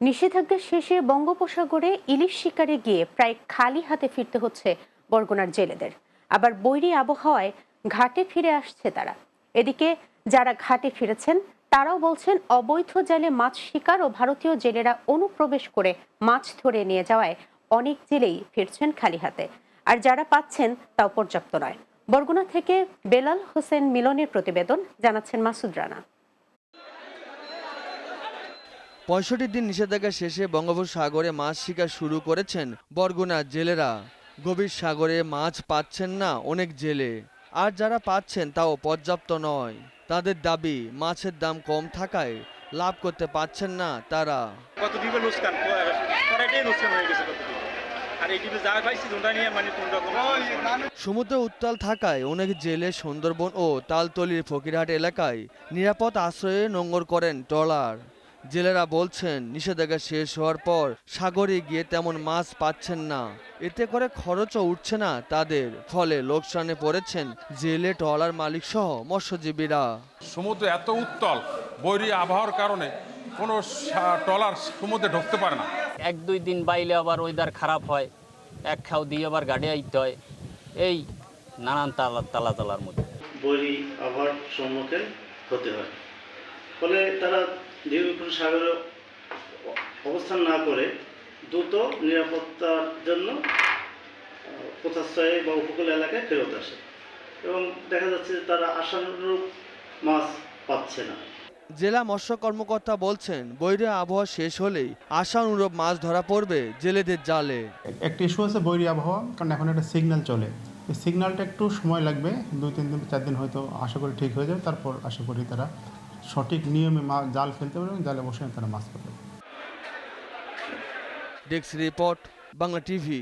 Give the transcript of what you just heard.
নিষেধাজ্ঞা শেষে বঙ্গোপসাগরে ইলিশ শিকারে গিয়ে প্রায় খালি হাতে ফিরতে হচ্ছে বরগুনার জেলেদের। আবার বৈরী আবহাওয়ায় ঘাটে ফিরে আসছে তারা। এদিকে যারা ঘাটে ফিরেছেন, তারাও বলছেন অবৈধ জালে মাছ শিকার ও ভারতীয় জেলেরা অনুপ্রবেশ করে মাছ ধরে নিয়ে যাওয়ায় অনেক জেলেই ফিরছেন খালি হাতে। আর যারা পাচ্ছেন, তাও পর্যাপ্ত নয়। বরগুনা থেকে বেলাল হোসেন মিলনের প্রতিবেদন, জানাচ্ছেন মাসুদ রানা। পঁয়ষট্টি দিন নিষেধাজ্ঞা শেষে বঙ্গোপসাগরে মাছ শিকার শুরু করেছেন বরগুনার জেলেরা। গভীর সাগরে মাছ পাচ্ছেন না অনেক জেলে। আর যারা পাচ্ছেন তাও পর্যাপ্ত নয়। তাদের দাবি মাছের দাম কম থাকায় লাভ করতে পারছেন না তারা। কত লোকসান লোকসান হয়ে গেছে মানে সমুদ্র উত্তাল থাকায় অনেক জেলে সুন্দরবন ও তালতলির ফকিরহাট এলাকায় নিরাপদ আশ্রয়ে নোঙ্গর করেন ট্রলার। জেলেরা বলছেন নিষেধাজ্ঞা শেষ হওয়ার পর সাগরে গিয়ে তেমন মাছ পাচ্ছেন না। এতে করে খরচও উঠছে না তাদের। ফলে লোকসানে পড়েছেন জেলে ট্রলার মালিক সহ মৎস্যজীবীরা। সমুদ্র এত উত্তল বৈরী আবহাওয়ার কারণে কোনো ট্রলার সমুদ্রে ঢুকতে পারে না। এক দুই দিন বাইলে আবার ওয়েদার খারাপ হয় এক খাও দিয়ে আবার গাড়ি আইতে হয়। এই নানান তালা তালা তালার মধ্যে। বৈরী আবহাওয়ার সম্মুখীন হতে হয়। ফলে তারা দীর্ঘক্ষণ সাগরে অবস্থান না করে দ্রুত নিরাপত্তার জন্য আহ, পোতাশ্রয়ে বা উপকূল এলাকায় ফেরত আসে। এবং দেখা যাচ্ছে যে তারা আশানুরূপ মাছ পাচ্ছে না। জেলা মৎস্য কর্মকর্তা বলছেন বৈরী আবহাওয়া শেষ হলেই আশানুরূপ মাছ ধরা পড়বে জেলেদের জালে। একটা ইস্যু আছে বৈরী আবহাওয়া কারণ এখন একটা সিগন্যাল চলে। এই সিগন্যালটা একটু সময় লাগবে দুই তিন দিন চার দিন হয়তো আশা করি ঠিক হয়ে যাবে তারপর আশা করি তারা সঠিক নিয়মে জাল ফেলতে পারবে এবং জালে বসে তারা মাছ পাবে ডেস্ক রিপোর্ট বাংলা টিভি